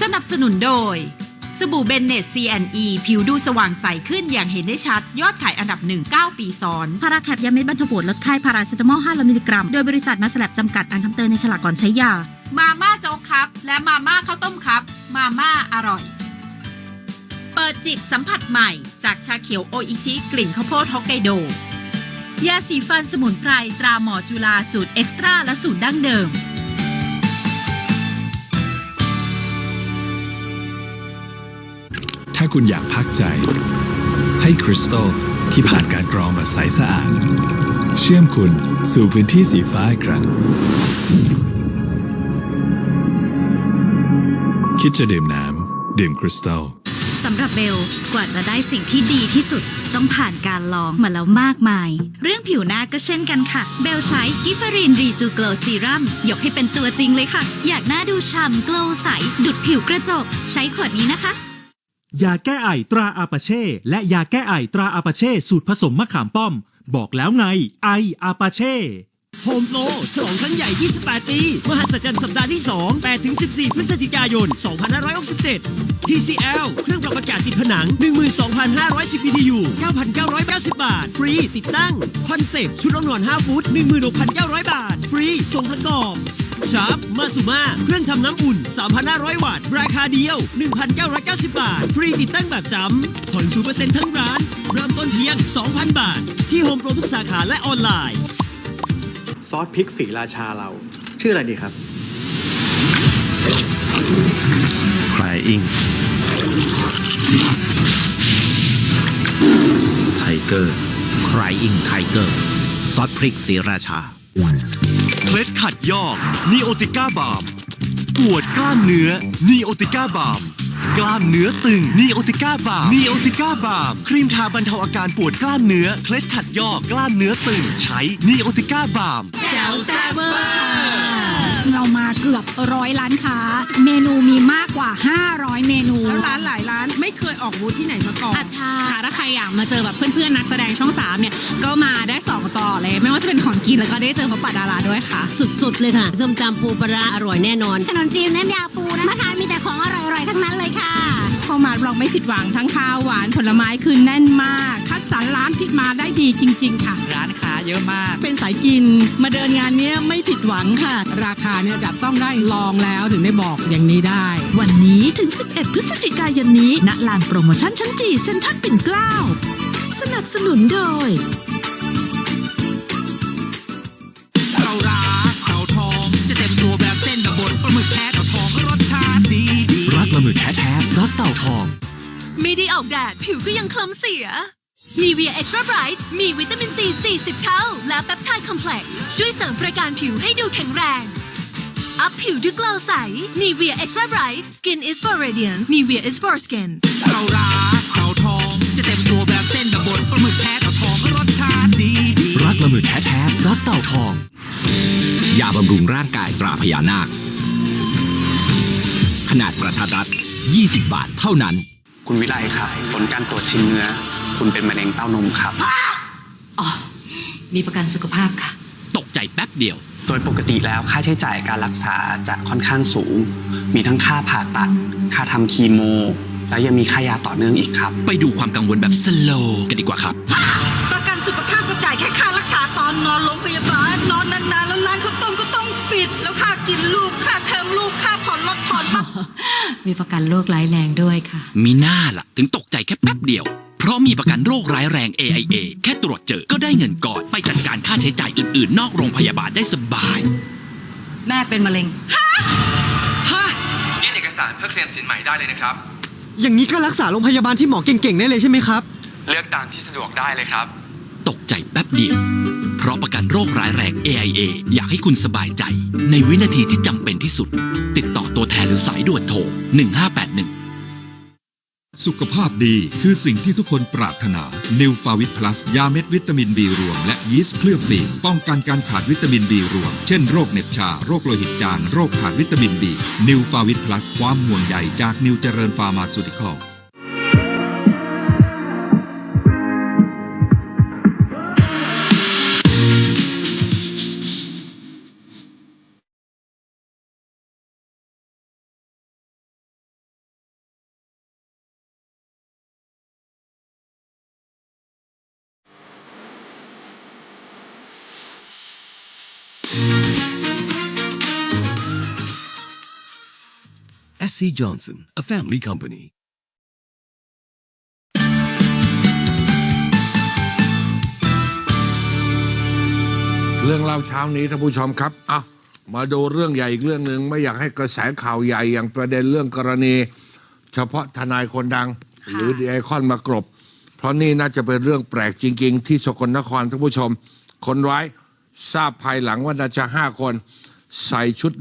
สนับสนุนโดย สบู่เบนเนต CNE ผิวดูสว่างใสขึ้นอย่างเห็นได้ชัด ยอดขายอันดับหนึ่ง9ปีซ้อน พาราแคปยาเม็ดบรรเทาปวดลดไข้พาราเซตามอล 5 มิลลิกรัม โดยบริษัทมาสแลบจำกัดอ่านคำเตือนในฉลากก่อนใช้ยา มาม่าโจ๊กครับ และมาม่าข้าวต้มครับ มาม่าอร่อย เปิดจิบสัมผัสใหม่จากชาเขียวโออิชิกลิ่นข้าวโพดฮอกไกโด ยาสีฟันสมุนไพรตราหมอจุฬาสูตรเอ็กซ์ตร้าและสูตรดั้งเดิม ถ้าคุณอยากพักใจ ให้คริสตัลที่ผ่านการกรองแบบใสสะอาด เชื่อมคุณสู่พื้นที่สีฟ้าอีกครั้งคิดจะดื่มน้ำ ดื่มคริสตัล สำหรับเบลกว่าจะได้สิ่งที่ดีที่สุดต้องผ่านการลองมาแล้วมากมาย เรื่องผิวหน้าก็เช่นกันค่ะ เบลใช้กิฟเรีนรีจูโกลซีรัมยกให้เป็นตัวจริงเลยค่ะ อยากหน้าดูฉ่ำโกลใส ดุดผิวกระจก ใช้ขวดนี้นะคะ ยาแก้ไอตราอาปาเช่ และยาแก้ไอตราอาปาเช่ สูตรผสมมะขามป้อม บอกแล้วไง ไออาปาเช่ ฮมโปรฉลองครั้งใหญ่ 28 ปี มหัศจรรย์สัปดาห์ที่ 2 8 ถึง 14 พฤศจิกายน 2567 TCL เครื่องปรับอากาศติดผนัง 12,510 BTU 9,990 บาท ฟรีติดตั้ง คอนเซปต์ชุดรองนอน 5 ฟุต 16,900 บาท ฟรีส่งประกอบชาร์ปมาสุมาเครื่องทำน้ำอุ่น 3,500 วัตต์ ราคาเดียว 1,990 บาท ฟรีติดตั้งแบบจำผ่อน0%ทั้งร้าน เริ่มต้นเพียง 2,000 บาท ที่โฮมโปรทุกสาขาและออนไลน์ ซอสพริกสีราชาเรา ชื่ออะไรดีครับ Crying Tiger Crying Tiger ซอสพริกสีราชา เคล็ดขัดยอกนีโอติก้าบาล์มปวดกล้ามเนื้อนีโอติก้าบาล์ม กล้ามเนื้อตึงนีโอติก้าบาล์มนีโอติก้าบาล์มครีมทาบรรเทาอาการปวดกล้ามเนื้อ เคล็ดขัดยอกกล้ามเนื้อตึง ใช้นีโอติก้าบาล์มเรามาเกือบร้อยร้านค้า เมนูมีมากกว่า 500 เมนู แล้วร้านหลายร้านไม่เคยออกบูธที่ไหนมาก่อนอาชาค่ะถ้าใครอยากมาเจอแบบเพื่อนๆนักแสดงช่องสามเนี่ย ก็มาได้ 2 ต่อเลย ไม่ว่าจะเป็นของกินแล้วก็ได้เจอพบปะดาราด้วยค่ะ สุดๆเลยค่ะส้มตำปูปลาร้าอร่อยแน่นอน ขนมจีนน้ำยาปูนะมาทานมีแต่ของอร่อยๆทั้งนั้นเลยค่ะ เข้ามาเราไม่ผิดหวังทั้งข้าวหวานผลไม้คือแน่นมาก คัดสรรร้านที่มาได้ดีจริง ๆ ค่ะ ร้านค้าเยอะมาก เป็นสายกิน มาเดินงานเนี้ยไม่ผิดหวังค่ะ ราคาเนี่ยจะต้องได้ลองแล้วถึงได้บอกอย่างนี้ได้ วันนี้ถึง 11 พฤศจิกายนนี้ณลานโปรโมชั่นชั้นจีเซ็นทรัลปิ่นเกล้าสนับสนุนโดย ทอง ไม่ได้ออกแดดผิวก็ยังคล้ำเสียนีเวียเอ็กซ์ตร้าไบรท์มีวิตามินซี 40 เท่า และแปปไทด์คอมเพล็กซ์ช่วยเสริมประการผิวให้ดูแข็งแรง อัพผิวด้วยเกลาใสนีเวียเอ็กซ์ตร้าไบรท์ skin is for radiance นีเวีย is for skin เรารักเราทอง จะเต็มตัวแบบเส้นแบบบดปลาหมึกแท้เราทองก็รสชาติดีดีรักละมือแท้ๆรักเต่าทอง ยาบำรุงร่างกายตราพญานาค ขนาดประทัดรัด 20 บาทเท่านั้น คุณวิไลครับผลการตรวจชิ้นเนื้อ คุณเป็นมะเร็งเต้านมครับ อ๋อ มีประกันสุขภาพค่ะ ตกใจแป๊บเดียว โดยปกติแล้วค่าใช้จ่ายการรักษาจะค่อนข้างสูง มีทั้งค่าผ่าตัด ค่าทำคีโม แล้วยังมีค่ายาต่อเนื่องอีกครับ ไปดูความกังวลแบบสโลกันดีกว่าครับ ประกันสุขภาพก็จ่ายแค่ค่ารักษาตอนนอนโรงพยาบาลนอนนานๆแล้วร้านข้าวต้มก็ต้องปิด แล้วค่ากินลูกค่าเทอมลูกค่าผ่อนรถผ่อนบ้าน มีประกันโรคร้ายแรงด้วยค่ะ มีหน้าล่ะ ถึงตกใจแค่แป๊บเดียว เพราะมีประกันโรคร้ายแรง AIA แค่ตรวจเจอก็ได้เงินก่อน ไปจัดการค่าใช้จ่ายอื่น ๆ นอกโรงพยาบาลได้สบาย แม่เป็นมะเร็งยื่นเอกสารเพื่อเคลมสินใหม่ได้เลยนะครับ อย่างนี้ก็รักษาโรงพยาบาลที่หมอเก่งๆได้เลยใช่ไหมครับ เลือกตามที่สะดวกได้เลยครับ ตกใจแป๊บเดียวเพ ราะประกันโรคร้ายแรง AIA อยากให้คุณสบายใจ ในวินาทีที่จำเป็นที่สุด ติดต่อตัวแทนหรือสายด่วนโทร 1581สุขภาพดีคือสิ่งที่ทุกคนปรารถนา New f a v i t Plus ยาเม็ดวิตามิน B รวม และยีสต์เคลือบฟีนป้องกันการขาดวิตามิน B รวม เช่นโรคเหน็บชา โรคโลหิตจาง โรคขาดวิตามิน B New f a v i t Plus ความห่วงใยจากนิวเจริญฟาร์มาซูติคอล SC Johnson, a family company. เรื่องเล่าเช้านี้ท่านผู้ชมครับอะมาดูเรื่องใหญ่อีกเรื่องหนึ่งไม่อยากให้กระแสข่าวใหญ่อย่างประเด็นเรื่องกรณี เฉพาะทนายคนดัง หรือดีไอคอนมากรบ เพราะนี่น่าจะเป็นเรื่องแปลกจริง ๆ ที่สกลนครท่านผู้ชม คนร้ายทราบภายหลังว่าน่าจะห้าคน ใส่ชุด